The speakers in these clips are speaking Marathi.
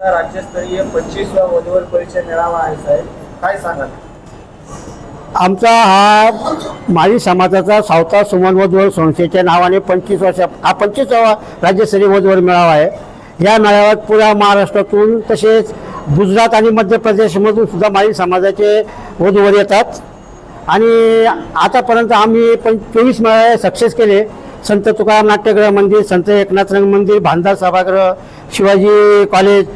राज्यस्तरीय पंचवीसवा वधूवर परिचय मेळावा आहे साहेब. काय सांगाल? आमचा हा माळी समाजाचा सावता सुमन वधूवर संस्थेच्या नावाने पंचवीस वर्षा हा पंचवीसावा राज्यस्तरीय वधवर मेळावा आहे. या मेळाव्यात पुऱ्या महाराष्ट्रातून तसेच गुजरात आणि मध्य प्रदेशमधून सुद्धा माळी समाजाचे वधूवर येतात. आणि आतापर्यंत आम्ही पण चोवीस मेळावे सक्सेस केले. संत तुकाराम नाट्यगृह मंदिर संत एकनाथ रंग मंदिर भांडार सभागृह शिवाजी कॉलेज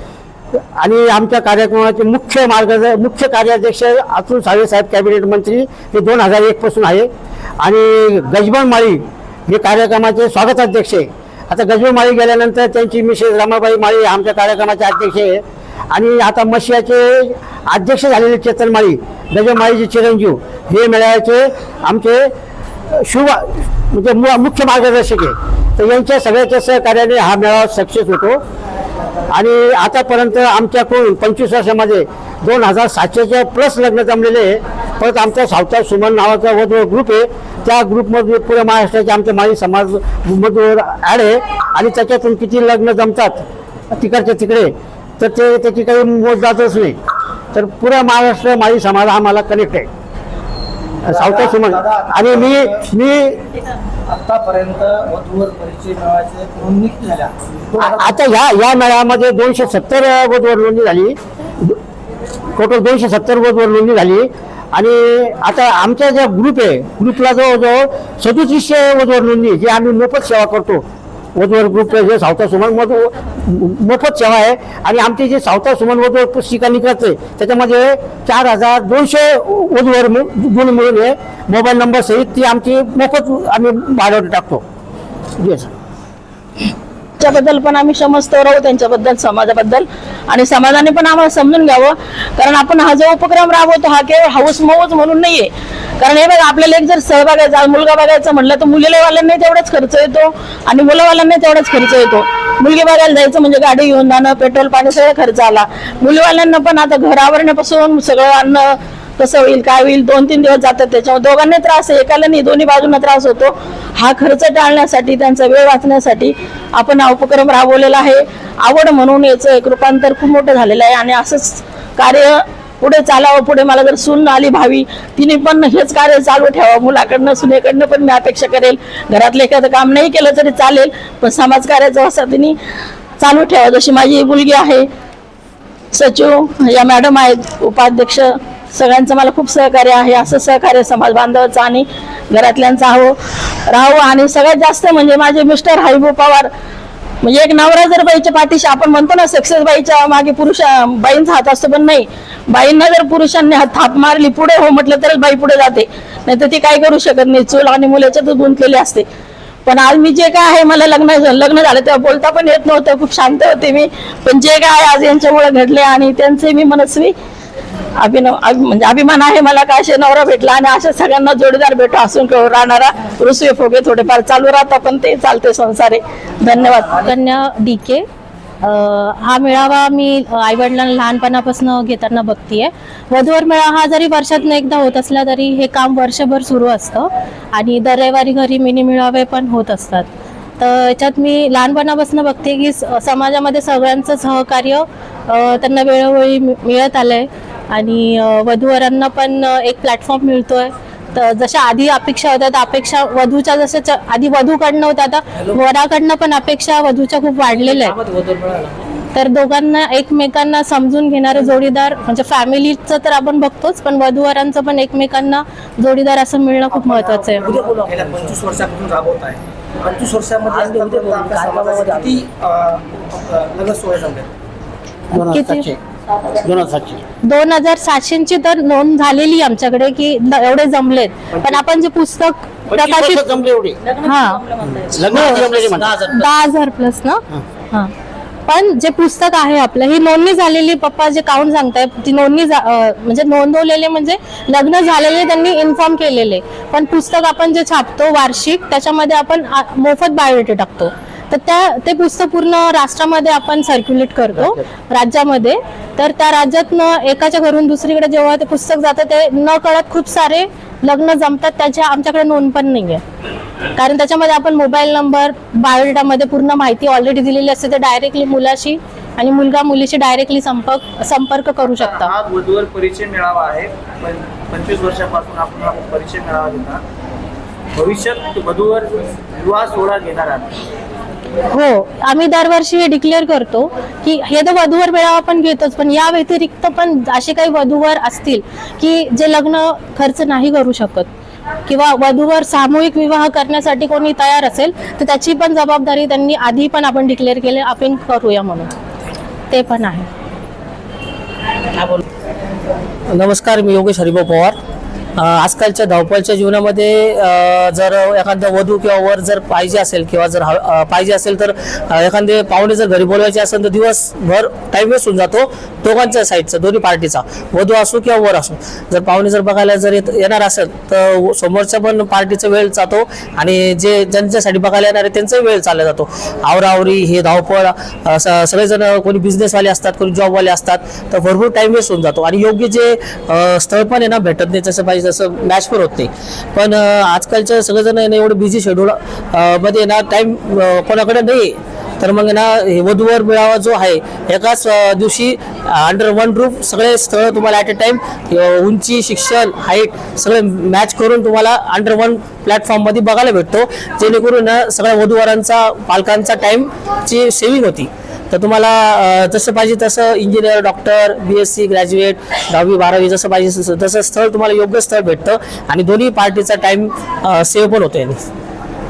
आणि आमच्या कार्यक्रमाचे मुख्य मार्ग मुख्य कार्याध्यक्ष अतुल सावे साहेब कॅबिनेट मंत्री हे दोन हजार एकपासून आहे. आणि गजबन माळी हे कार्यक्रमाचे स्वागताध्यक्ष आहे. आता गजबन माळी गेल्यानंतर त्यांची मिसेस रमाबाई माळी आमच्या कार्यक्रमाचे अध्यक्ष आहे. आणि आता मशियाचे अध्यक्ष झालेले चेतन माळी गजबन माळीचे चिरंजीव हे मेळाव्याचे आमचे शुभ म्हणजे मु- मुख्य मार्गदर्शक आहे. तर यांच्या सगळ्याच्या सहकार्याने हा मेळावा सक्सेस होतो. आणि आतापर्यंत आमच्याकडून पंचवीस वर्षामध्ये दोन हजार सातशेच्या प्लस लग्न जमलेले आहे. परत आमचा सावता सुमन नावाचा वधू ग्रुप आहे त्या ग्रुपमध्ये पुऱ्या महाराष्ट्राचे आमच्या माळी समाज मधूर ॲड आहे. आणि त्याच्यातून किती लग्न जमतात तिकडच्या तिकडे तर ते त्याची काही मोजदातच नाही. तर पुऱ्या महाराष्ट्र माळी समाज हा मला कनेक्ट आहे. सावता सुमन. आणि मी मी आतापर्यंत वधूवर परिचय मेळाव्याचे नोंदणी झाल्या. आता ह्या या मेळाव्यामध्ये दोनशे सत्तर वधूवर नोंदणी झाली. टोटल दोनशे सत्तर वधूवर नोंदणी झाली. आणि आता आमचा जो ग्रुप आहे ग्रुपला जवळजवळ सदुतीसशे वधूवर नोंदणी जी आम्ही मोफत सेवा करतो वधूवर ग्रुप जे सावता सुमन मधू मोफत सेवा आहे. आणि आमची जी सावता सुमन वधूवर पुस्तिका निघते त्याच्यामध्ये चार हजार दोनशे वधूवर मु- गुण मिळून आहे मोबाईल नंबर सहित ती आमची मोफत आम्ही भाड्यावर टाकतो. येस त्याबद्दल पण आम्ही समजतो राहू त्यांच्याबद्दल समाजाबद्दल. आणि समाजाने पण आम्हाला समजून घ्यावं. कारण आपण हा जो उपक्रम राबवतो हा केवळ हाऊस मौज म्हणून नाहीये. कारण हे बघा आपल्याला एक जर सहभागायचा मुलगा बघायचा म्हटलं तर मुलीवाल्यांना तेवढाच खर्च येतो आणि मुलावाल्यांना तेवढाच खर्च येतो. मुलगी बघायला जायचं म्हणजे गाडी घेऊन जाणं पेट्रोल पाणी सगळं खर्च आला. मुलीवाल्यांना पण आता घर आवरण्यापासून सगळं अन्न कसं होईल काय होईल दोन तीन दिवस जातात त्याच्यामुळे दोघांनी त्रास आहे एकाला नाही दोन्ही बाजूंना त्रास होतो. हा खर्च टाळण्यासाठी त्यांचा वेळ वाचण्यासाठी आपण हा उपक्रम राबवलेला आहे. आवड म्हणून याचं एक रूपांतर खूप मोठं झालेलं आहे आणि असंच कार्य पुढे चालावं पुढे मला जर सून आली भावी तिने पण हेच कार्य चालू ठेवावं मुलाकडनं सुनेकडनं पण मी अपेक्षा करेल. घरातलं एखादं काम नाही केलं तरी चालेल पण समाज कार्याचा असा तिने चालू ठेवा. जशी माझी मुलगी आहे सचिव या मॅडम आहेत उपाध्यक्ष सगळ्यांचं मला खूप सहकार्य आहे. असं सहकार्य समाज बांधवाचं आणि घरातल्यांचं आहो राहू. आणि सगळ्यात जास्त म्हणजे माझे मिस्टर हरिभू पवार म्हणजे एक नवरा जर बाईच्या पाठीशी आपण म्हणतो ना सक्सेस बाईच्या मागे पुरुष बाईंचा हात असतो पण नाही. बाईंना जर पुरुषांनी हात थाप मारली पुढे हो म्हटलं तरच बाई पुढे जाते. नाही तर ती काय करू शकत नाही. चूल आणि मुलाच्यातच गुंतलेली असते. पण आज मी जे काय आहे मला लग्न लग्न झालं तेव्हा बोलता पण येत नव्हतं. खूप शांत होते मी. पण जे काय आज यांच्यामुळे घडले आणि त्यांचे मी मनस्वी अभिनव म्हणजे अभिमान आहे मला काय असे नवरा भेटला आणि अशा सगळ्यांना जोडीदार भेटो असून राहणारा रुसवे फोगे थोडेफार चालू राहतात पण ते चालते संसारे. धन्यवाद. कन्या डी के हा मेळावा मी आई वडिलांना लहानपणापासून घेताना बघतीये. वधूवर मेळावा हा जरी वर्षातून एकदा होत असला तरी हे काम वर्षभर सुरू असतं आणि दर रविवारी घरी मिनी मेळावे पण होत असतात. तर याच्यात मी लहानपणापासून बघते की स- समाजामध्ये सगळ्यांचं सहकार्य त्यांना वेळोवेळी मिळत मिळत आलंय. आणि वधूवरांना पण एक प्लॅटफॉर्म मिळतोय. तर जशा आधी अपेक्षा होत्या त्या अपेक्षा वधूच्या जशा आधी वधूकडनं होत्या आता वराकडनं पण अपेक्षा वधूच्या खूप वाढलेल्या आहेत. तर दोघांना एकमेकांना समजून घेणारे जोडीदार म्हणजे फॅमिलीचं तर आपण बघतोच पण वधूवरांचं पण एकमेकांना जोडीदार असं मिळणं खूप महत्वाचं आहे. पंचवीस वर्षापासून राबवत आहे. पंचवीस वर्षामध्ये किती दोन हजार? सातशे. दोन हजार सातशेची तर नोंद झालेली आमच्याकडे की एवढे जमलेत. पण आपण जे पुस्तक प्रकाशित वर्षात जमले एवढे. हा. लग्न जमलेले म्हणतात. दहा हजार प्लस ना? हा. पण जे पुस्तक आहे आपलं ही नोंदणी झालेली पप्पा जे काउंट सांगताय ती नोंदणी झा- अं, म्हणजे नोंदवलेले म्हणजे लग्न झालेले त्यांनी इन्फॉर्म केलेले. पण पुस्तक आपण जे छापतो वार्षिक त्याच्यामध्ये आपण आ- मोफत बायोडेटा टाकतो. तर त्या ते पुस्तक पूर्ण राष्ट्रामध्ये आपण सर्क्युलेट करतो राज्यामध्ये. तर त्या राज्यातनं एकाच्या घरून दुसरीकडे जेव्हा ते पुस्तक जातं ते न कळत खूप सारे लग्न जमतात त्याच्या आमच्याकडे नोंद पण नाहीये. कारण त्याच्यामध्ये आपण मोबाईल नंबर बायोडेटामध्ये पूर्ण माहिती ऑलरेडी दिलेली असते ते डायरेक्टली मुलाशी आणि मुलगा मुलीशी डायरेक्टली संपर्क संपर्क करू शकता. हा वधूवर परिचय मेळावा आहे पण पंचवीस वर्षापासून आपण हा परिचय मेळावा घेता भविष्यात वधूवर विवाह सोहळा घेणार आहात. हो आम्ही दरवर्षी हे डिक्लेअर करतो की हे तर वधूवर मेळावा पण घेतोच पण या व्यतिरिक्त पण असे काही वधूवर असतील की जे लग्न खर्च नाही करू शकत. किंवा वधूवर सामूहिक विवाह करण्यासाठी कोणी तयार असेल तर त्याची पण जबाबदारी त्यांनी आधी पण आपण डिक्लेअर केले आपण करूया म्हणून. ते पण आहे. नमस्कार मी योगेश हरिभाऊ पवार. आजकालच्या धावपळच्या जीवनामध्ये जर एखादा वधू किंवा वर जर पाहिजे असेल किंवा जर पाहिजे असेल तर एखादे पाहुणे जर घरी बोलवायचे असेल तर दिवसभर टाईम वेस्ट होऊन जातो. दोघांच्या साईडचा दोन्ही पार्टीचा. वधू असो किंवा वर असो. जर पाहुणे जर बघायला जर येत- येणार असेल तर समोरच्या पण पार्टीचा वेळ जातो आणि जे ज्यांच्यासाठी बघायला येणार आहे त्यांचाही वेळ चालला जातो. आवरावरी हे धावपळ सगळेजण कोणी बिझनेसवाले असतात कोणी जॉबवाले असतात तर भरपूर टाइम वेस्ट होऊन जातो. आणि योग्य जे स्थळ पण आहे ना भेटत नाही जसं पाहिजे तसं मॅच पण होत नाही. पण आजकालच्या सगळेजण एवढं बिझी शेड्यूल मध्ये ना टाइम कोणाकडे नाही. तर मग ना हे वधूवर मेळावा जो आहे एकाच दिवशी अंडर वन रूफ सगळे स्थळ तुम्हाला ॲट अ टाइम उंची शिक्षण हाईट सगळे मॅच करून तुम्हाला अंडर वन प्लॅटफॉर्ममध्ये बघायला भेटतो. जेणेकरून ना सगळ्या वधूवरांचा पालकांचा टाईमची सेविंग होती. तर तुम्हाला जसं पाहिजे तसं engineer doctor B S C graduate दहावी बारावी जसं पाहिजे तसं तसं स्थळ तुम्हाला योग्य स्थळ भेटतं. आणि दोन्ही पार्टीचा टाईम सेव्ह पण होतो याने.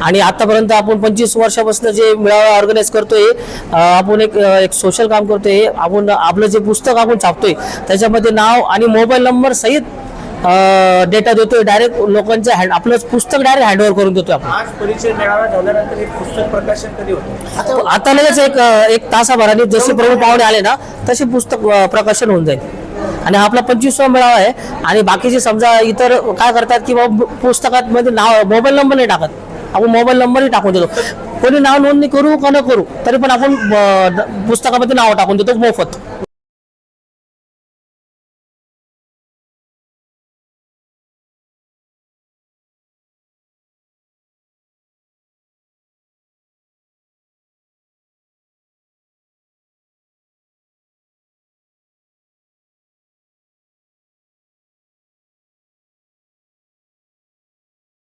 आणि आतापर्यंत आपण पंचवीस वर्षापासून जे मेळावा ऑर्गनाईज करतोय आपण एक एक सोशल काम करतोय आपण आपलं जे पुस्तक आपण छापतोय त्याच्यामध्ये नाव आणि मोबाईल नंबर सहित डेटा देतोय. डायरेक्ट लोकांच्या हँड आपलं पुस्तक डायरेक्ट हँडओव्हर करून देतोय आपण. आज परिचय मेळावा झाल्यानंतर एक पुस्तक प्रकाशन कधी होतं? आता लगेच एक एक तासाभराने जसे प्रमुख पाहुणे आले ना तसे पुस्तक प्रकाशन होऊन जाईल. आणि आपला पंचवीसवा मेळावा आहे. आणि बाकीचे समजा इतर काय करतात की बाबा पुस्तकात मध्ये नाव मोबाईल नंबर नाही टाकत. आपण मोबाईल नंबरही टाकून देतो. कोणी नाव नोंदणी करू का न करू तरी पण आपण पुस्तकामध्ये नाव टाकून देतो मोफत.